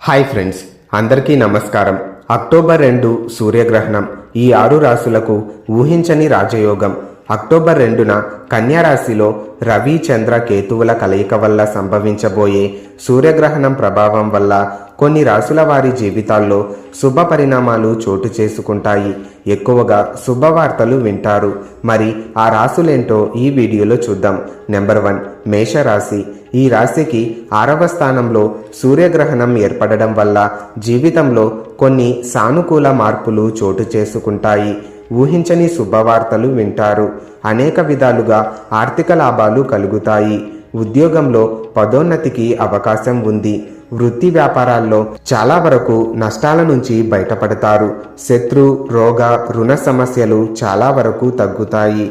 Hi friends అందరికీ నమస్కారం. October రెండు సూర్యగ్రహణం. ఈ ఆరు రాశులకు ఊహించని రాజయోగం. అక్టోబర్ రెండున కన్యారాశిలో రవి చంద్ర కేతువుల కలయిక వల్ల సంభవించబోయే సూర్యగ్రహణం ప్రభావం వల్ల కొన్ని రాశుల వారి జీవితాల్లో శుభ పరిణామాలు చోటు చేసుకుంటాయి. ఎక్కువగా శుభవార్తలు వింటారు. మరి ఆ రాశులేంటో ఈ వీడియోలో చూద్దాం. నెంబర్ వన్ మేషరాశి. ఈ రాశికి ఆరవ స్థానంలో సూర్యగ్రహణం ఏర్పడడం వల్ల జీవితంలో కొన్ని సానుకూల మార్పులు చోటు చేసుకుంటాయి. ఊహించని శుభవార్తలు వింటారు. అనేక విధాలుగా ఆర్థిక లాభాలు కలుగుతాయి. ఉద్యోగంలో పదోన్నతికి అవకాశం ఉంది. వృత్తి వ్యాపారాల్లో చాలా వరకు నష్టాల నుంచి బయటపడతారు. శత్రు రోగ రుణ సమస్యలు చాలా వరకు తగ్గుతాయి.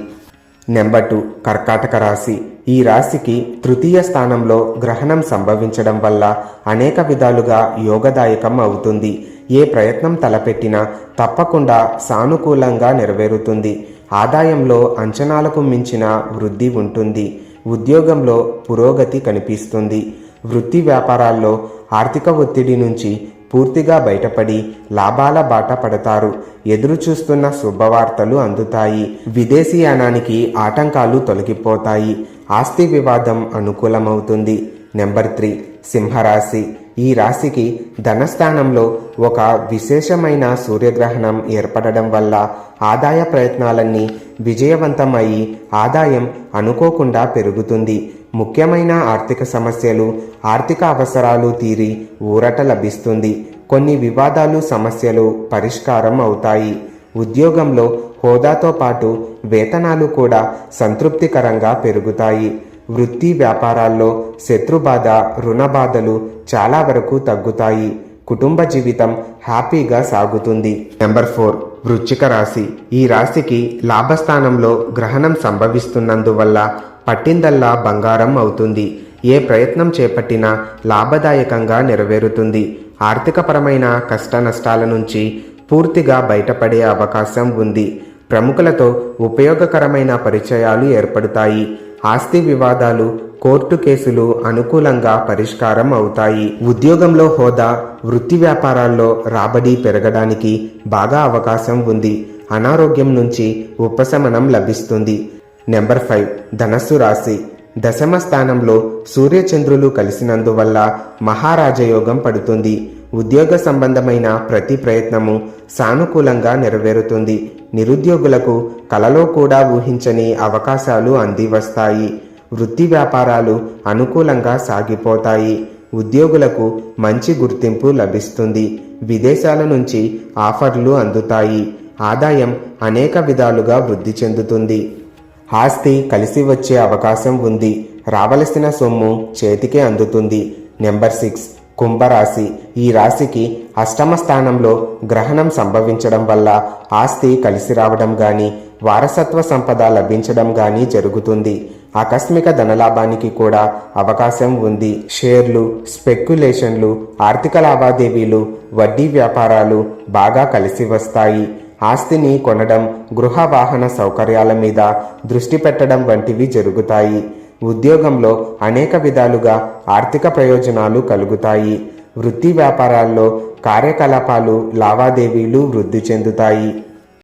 నెంబర్ టూ కర్కాటక రాశి. ఈ రాశికి తృతీయ స్థానంలో గ్రహణం సంభవించడం వల్ల అనేక విధాలుగా యోగదాయకం అవుతుంది. ఏ ప్రయత్నం తలపెట్టినా తప్పకుండా సానుకూలంగా నెరవేరుతుంది. ఆదాయంలో అంచనాలకు మించిన వృద్ధి ఉంటుంది. ఉద్యోగంలో పురోగతి కనిపిస్తుంది. వృత్తి వ్యాపారాల్లో ఆర్థిక ఒత్తిడి నుంచి పూర్తిగా బయటపడి లాభాల బాట పడతారు. ఎదురు చూస్తున్న శుభవార్తలు అందుతాయి. విదేశీయానానికి ఆటంకాలు తొలగిపోతాయి. ఆస్తి వివాదం అనుకూలమవుతుంది. నెంబర్ త్రీ సింహరాశి. ఈ రాశికి ధనస్థానంలో ఒక విశేషమైన సూర్యగ్రహణం ఏర్పడడం వల్ల ఆదాయ ప్రయత్నాలన్నీ విజయవంతమయ్యి ఆదాయం అనుకోకుండా పెరుగుతుంది. ముఖ్యమైన ఆర్థిక సమస్యలు ఆర్థిక అవసరాలు తీరి ఊరట లభిస్తుంది. కొన్ని వివాదాలు సమస్యలు పరిష్కారం అవుతాయి. ఉద్యోగంలో హోదాతో పాటు వేతనాలు కూడా సంతృప్తికరంగా పెరుగుతాయి. వృత్తి వ్యాపారాల్లో శత్రుబాధ రుణబాధలు చాలా వరకు తగ్గుతాయి. కుటుంబ జీవితం హ్యాపీగా సాగుతుంది. నెంబర్ ఫోర్ వృచ్చిక రాశి. ఈ రాశికి లాభస్థానంలో గ్రహణం సంభవిస్తున్నందువల్ల పట్టిందల్లా బంగారం అవుతుంది. ఏ ప్రయత్నం చేపట్టినా లాభదాయకంగా నెరవేరుతుంది. ఆర్థికపరమైన కష్ట నష్టాల నుంచి పూర్తిగా బయటపడే అవకాశం ఉంది. ప్రముఖులతో ఉపయోగకరమైన పరిచయాలు ఏర్పడతాయి. ఆస్తి వివాదాలు కోర్టు కేసులు అనుకూలంగా పరిష్కారం అవుతాయి. ఉద్యోగంలో హోదా వృత్తి వ్యాపారాల్లో రాబడి పెరగడానికి బాగా అవకాశం ఉంది. అనారోగ్యం నుంచి ఉపశమనం లభిస్తుంది. నెంబర్ ఫైవ్ ధనస్సు రాశి. దశమ స్థానంలో సూర్యచంద్రులు కలిసినందువల్ల మహారాజయోగం పడుతుంది. ఉద్యోగ సంబంధమైన ప్రతి ప్రయత్నము సానుకూలంగా నెరవేరుతుంది. నిరుద్యోగులకు కలలో కూడా ఊహించని అవకాశాలు అంది వస్తాయి వృత్తి వ్యాపారాలు అనుకూలంగా సాగిపోతాయి. ఉద్యోగులకు మంచి గుర్తింపు లభిస్తుంది. విదేశాల నుంచి ఆఫర్లు అందుతాయి. ఆదాయం అనేక విధాలుగా వృద్ధి చెందుతుంది. ఆస్తి కలిసి వచ్చే అవకాశం ఉంది. రావలసిన సొమ్ము చేతికే అందుతుంది. Number six. కుంభరాశి. ఈ రాశికి అష్టమ స్థానంలో గ్రహణం సంభవించడం వల్ల ఆస్తి కలిసి రావడం గాని వారసత్వ సంపద లభించడం గాని జరుగుతుంది. ఆకస్మిక ధనలాభానికి కూడా అవకాశం ఉంది. షేర్లు స్పెక్యులేషన్లు ఆర్థిక లావాదేవీలు వడ్డీ వ్యాపారాలు బాగా కలిసి వస్తాయి. ఆస్తిని కొనడం గృహ వాహన సౌకర్యాల మీద దృష్టి పెట్టడం వంటివి జరుగుతాయి. ఉద్యోగంలో అనేక విధాలుగా ఆర్థిక ప్రయోజనాలు కలుగుతాయి. వృత్తి వ్యాపారాల్లో కార్యకలాపాలు లావాదేవీలు వృద్ధి చెందుతాయి.